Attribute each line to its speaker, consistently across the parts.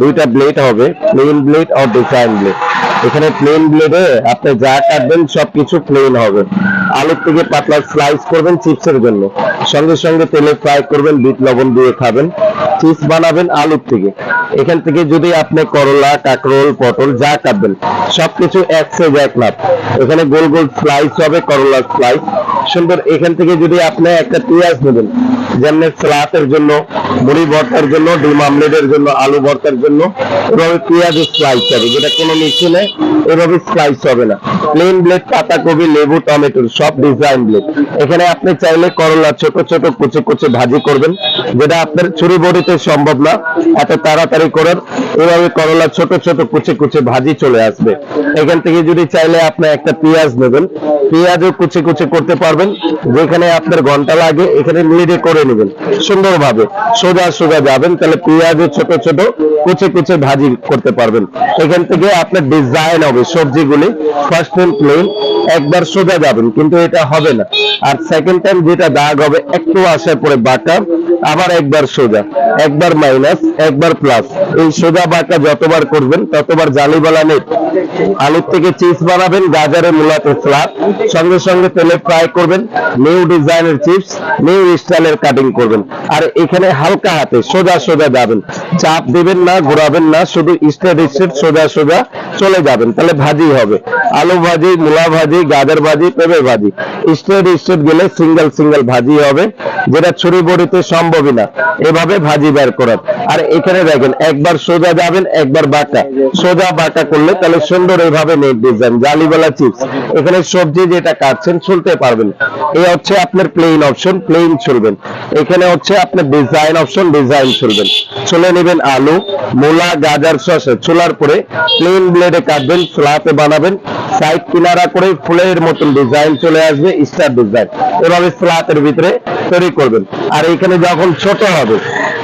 Speaker 1: দুইটা ব্লেড হবে plain blade আর ডিজাইন ব্লেড এখানে প্লেন ব্লেডে আপনি যা কাটবেন সবকিছু প্লেন হবে। আলুর থেকে পাতলা স্লাইস করবেন চিপসের জন্য। সঙ্গে সঙ্গে তেলে ফ্রাই করবেন, বিট লবণ দিয়ে খাবেন। চিপস বানাবেন আলুর থেকে। এখান থেকে যদি আপনি করলা, কাকরোল, পটল যা কাটবেন, সবকিছু এক সেজ এক লাভ এখানে গোল গোল স্লাইস হবে, করলা স্লাইস সুন্দর, এখান থেকে যদি আপনি একটা পেঁয়াজ নেবেন যেমন সালাতের জন্য, মুড়ি ভর্তার জন্য, ডিম আমলেটের জন্য, আলু ভর্তার জন্য, এভাবে পেঁয়াজের স্লাইস হবে, যেটা কোনো মেশিনে এভাবে স্লাইস হবে না। প্লেন ব্লেড পাতাকপি, লেবু, টমেটোর সব ডিজাইন ব্লেড এখানে আপনি চাইলে করলা ছোট ছোট কুচে কুচে ভাজি করবেন। যেটা আপনার ছুরি বড়িতে সম্ভব না, এত তাড়াতাড়ি করার এভাবে করলা ছোট ছোট কুচে কুচে ভাজি চলে আসবে। এখান থেকে যদি চাইলে আপনি একটা পেঁয়াজ নেবেন, পেঁয়াজও কুচে কুচে করতে পারবেন, যেখানে আপনার ঘণ্টা লাগে, এখানে মিলিয়ে করে নেবেন। সুন্দরভাবে সোজা সোজা যাবেন, তাহলে পেঁয়াজও ছোট ছোট কুচে কুচে ভাজি করতে পারবেন। এখান থেকে আপনার ডিজাইন হবে সবজিগুলি ফার্স্ট টাইম প্লেন একবার সোজা যাবেন, কিন্তু এটা হবে না। আর সেকেন্ড টাইম যেটা দাগ হবে, একটু আসার পরে বাঁকা আবার একবার সোজা, একবার মাইনাস একবার প্লাস এই সোজা বাঁকা যতবার করবেন, ততবার জালিবালা নেই আলুর থেকে চিপস বানাবেন গাজরে মূলাতে স্লাদ সঙ্গে সঙ্গে তেলে ফ্রাই করবেন নিউ ডিজাইনের চিপস নিউ স্টাইলের কাটিং করবেন। আর এখানে হালকা হাতে সোজা সোজা যাবেন। চাপ দিবেন না, ঘোরাবেন না, শুধু স্ট্রেট স্ট্রেট সোজা সোজা চলে যাবেন। তাহলে ভাজি হবে। আলু ভাজি, মূলা ভাজি, গাজর ভাজি, পেঁপে ভাজি। স্ট্রেট স্ট্রেট গেলে সিঙ্গেল সিঙ্গেল ভাজি হবে। যেটা ছুরি বড়িতে সম্ভবই না। এভাবে ভাজি বের করার। আর এখানে দেখেন, একবার সোজা যাবেন, একবার বাঁকা সোজা বাঁকা করলে তাহলে সুন্দর এইভাবে নেট ডিজাইন জালিওয়ালা চিপস এখানে সবজি যেটা কাটছেন, ছুলতে পারবেন। এই হচ্ছে আপনার প্লেন অপশন প্লেন ছুলবেন। এখানে হচ্ছে আপনার ডিজাইন অপশন ডিজাইন ছুলবেন। ছুলে নেবেন আলু, মূলা, গাজর শসা ছোলার পরে প্লেন ব্লেডে কাটবেন স্লাতে বানাবেন। সাইড কিনারা করে ফুলের মতন ডিজাইন চলে আসবে স্টার ডিজাইন এভাবে স্লাতের ভিতরে তৈরি করবেন। আর এখানে যখন ছোট হবে,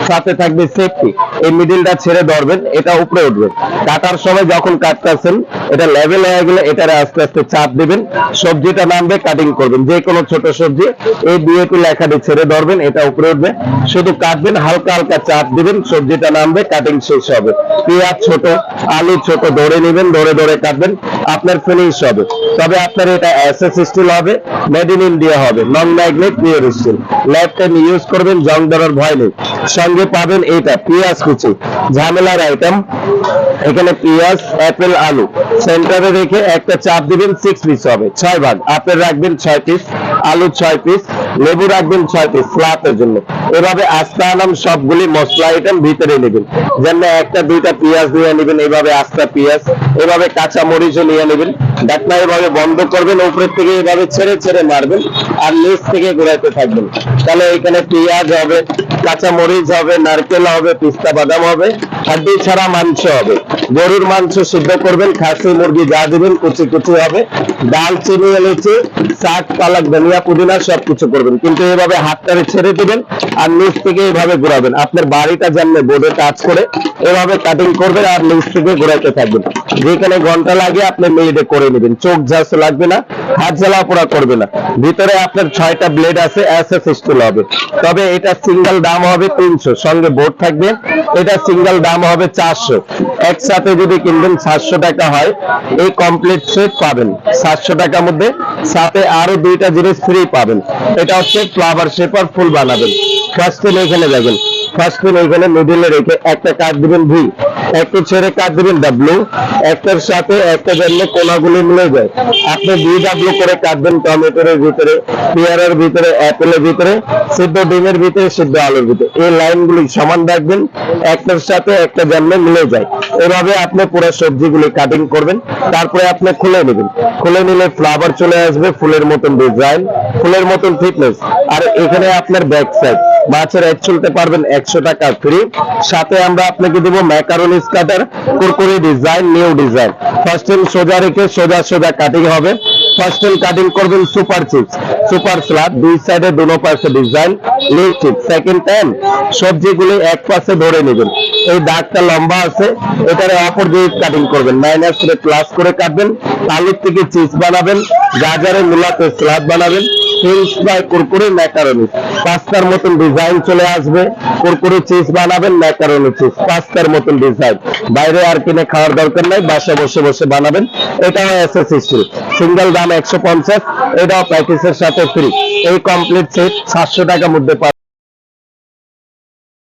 Speaker 1: সাথে থাকবে সেফটি এই মিডিলটা ছেড়ে ধরবেন, এটা উপরে উঠবে। কাটার সময় যখন কাটতেছেন এটা লেভেল হয়ে গেলে এটারে আস্তে আস্তে চাপ দিবেন। সবজিটা নামবে কাটিং করবেন। যে কোনো ছোট সবজি, এই বিএপি লেখাটি ছেড়ে ধরবেন, এটা উপরে উঠবে। শুধু কাটবেন, হালকা হালকা চাপ দিবেন, সবজিটা নামবে কাটিং শেষ হবে। পেঁয়াজ ছোট, আলু ছোট, ধরে নেবেন, ধরে ধরে কাটবেন। আপনার ফিনিশ হবে। তবে আপনার এটা এসএস স্টিল হবে মেড ইন ইন্ডিয়া হবে নন ম্যাগনেট পিওর স্টিল ল্যাব টাইম ইউজ করবেন জং ধরার ভয় নেই। সঙ্গে পাবেন এটা পেঁয়াজ কুচি। ঝামেলার আইটেম এখানে পেঁয়াজ অ্যাপেল আলু। সেন্টারে রেখে একটা চাপ দিবেন সিক্স পিস হবে, ছয় ভাগ। আপেল রাখবেন ছয় পিস আলু ছয় পিস লেবু রাখবেন ছয় পিস স্লাপের জন্য। এভাবে আস্তে আনাম সবগুলি মশলা আইটেম ভিতরে নেবেন। যেমন একটা, দুইটা পেঁয়াজ নিয়ে নেবেন, এভাবে আস্তা পেঁয়াজ, এভাবে কাঁচা মরিচও নিয়ে নেবেন। ডাকনা এভাবে বন্ধ করবেন, উপরের থেকে এভাবে ছেড়ে ছেড়ে মারবেন আর নিচ থেকে ঘোরাতে থাকবেন। তাহলে এখানে পেঁয়াজ হবে কাঁচা মরিচ হবে, নারকেল হবে পিস্তা বাদাম হবে, হাড্ডি ছাড়া মাংস হবে। গরুর মাংস সিদ্ধ করবেন, খাসি মুরগি যা দিবেন, কুচি কুচি হবে। ডাল, চিনি এলেচে শাক, পালক, ধনিয়া, পুদিনা সবকিছু করবেন। কিন্তু এভাবে হাতটারে ছেড়ে দিবেন আর নিচ থেকে এভাবে ঘুরাবেন। আপনার বাড়িটা জানলে বোর্ডে কাজ করে, এভাবে কাটিং করবেন আর নিচ থেকে ঘুরাইতে থাকবেন। যেখানে ঘণ্টা লাগে আপনি মেয়েদের করে নেবেন। চোখ ঝাঁস লাগবে না, হাত জ্বালা পোড়া করবে না। ভিতরে আপনার ছয়টা ব্লেড আছে এসএস স্টিল হবে। তবে এটা সিঙ্গেল দাম হবে তিনশো, সঙ্গে বোর্ড থাকবে। এটা সিঙ্গেল দাম হবে চারশো। একসাথে যদি কিনবেন সাতশো টাকা হয়, এই কমপ্লিট সেট পাবেন। সাতশো টাকার মধ্যে সাথে আরও দুইটা জিনিস ফ্রি পাবেন। এটা হচ্ছে ফ্লাওয়ার শেপার ফুল বানাবেন। ফার্স্ট এখানে দেখেন। ফার্স্ট এখানে মিডিলে রেখে একটা কাট দিবেন ভি। একটু ছেড়ে কাট দিবেন ডাব্লু একটার সাথে একটা জন্য কোনাগুলি মিলে যায়। আপনি দুই ডাব্লু করে কাটবেন টমেটোর ভিতরে, পেয়ারার ভিতরে, অ্যাপেলের ভিতরে, সিদ্ধ ডিমের ভিতরে, সিদ্ধ আলুর ভিতরে। এই লাইনগুলি সমান রাখবেন, একটার সাথে একটা জন্য মিলে যায়। এভাবে আপনি পুরো সবজিগুলি কাটিং করবেন, তারপরে আপনি খুলে নেবেন। খুলে নিলে ফ্লাওয়ার চলে আসবে, ফুলের মতন ডিজাইন ফুলের মতন ফিটনেস আর এখানে আপনার ব্যাক সাইড মাছের এক চলতে পারবেন একশো টাকা ফ্রি সাথে আমরা আপনাকে দেবো ম্যাকারনি স্কাটার কুরকুরি design new design first time সোজা রেখে সোজা সোজা কাটিং হবে। ফার্স্ট টাইম কাটিং করবেন সুপার চিপস সুপার স্লাদ দুই সাইডে দুনো পাশে ডিজাইন লিভ চিপস সেকেন্ড টাইম সবজিগুলি এক পাশে ধরে নেবেন। এই দাগটা লম্বা আছে, এটারে অপর দিকে কাটিং করবেন। মাইনাস করে প্লাস করে কাটবেন। আলুর থেকে চিপস বানাবেন। গাজরে মূলাতে স্লাদ বানাবেন। ফ্রেঞ্চ বা কুরকুরে ম্যাকারনি। পাস্তার মতন ডিজাইন চলে আসবে। কুরকুরে চিজ বানাবেন, ম্যাকারনি চিজ পাস্তার মতন ডিজাইন বাইরে আর কিনে খাওয়ার দরকার নাই বাসা বসে বসে বানাবেন। এটাও এসএস স্টিল সিঙ্গেল দাম একশো পঞ্চাশ, এটাও প্যাকেজের সাথে ফ্রি এই কমপ্লিট সেট সাতশো টাকার মধ্যে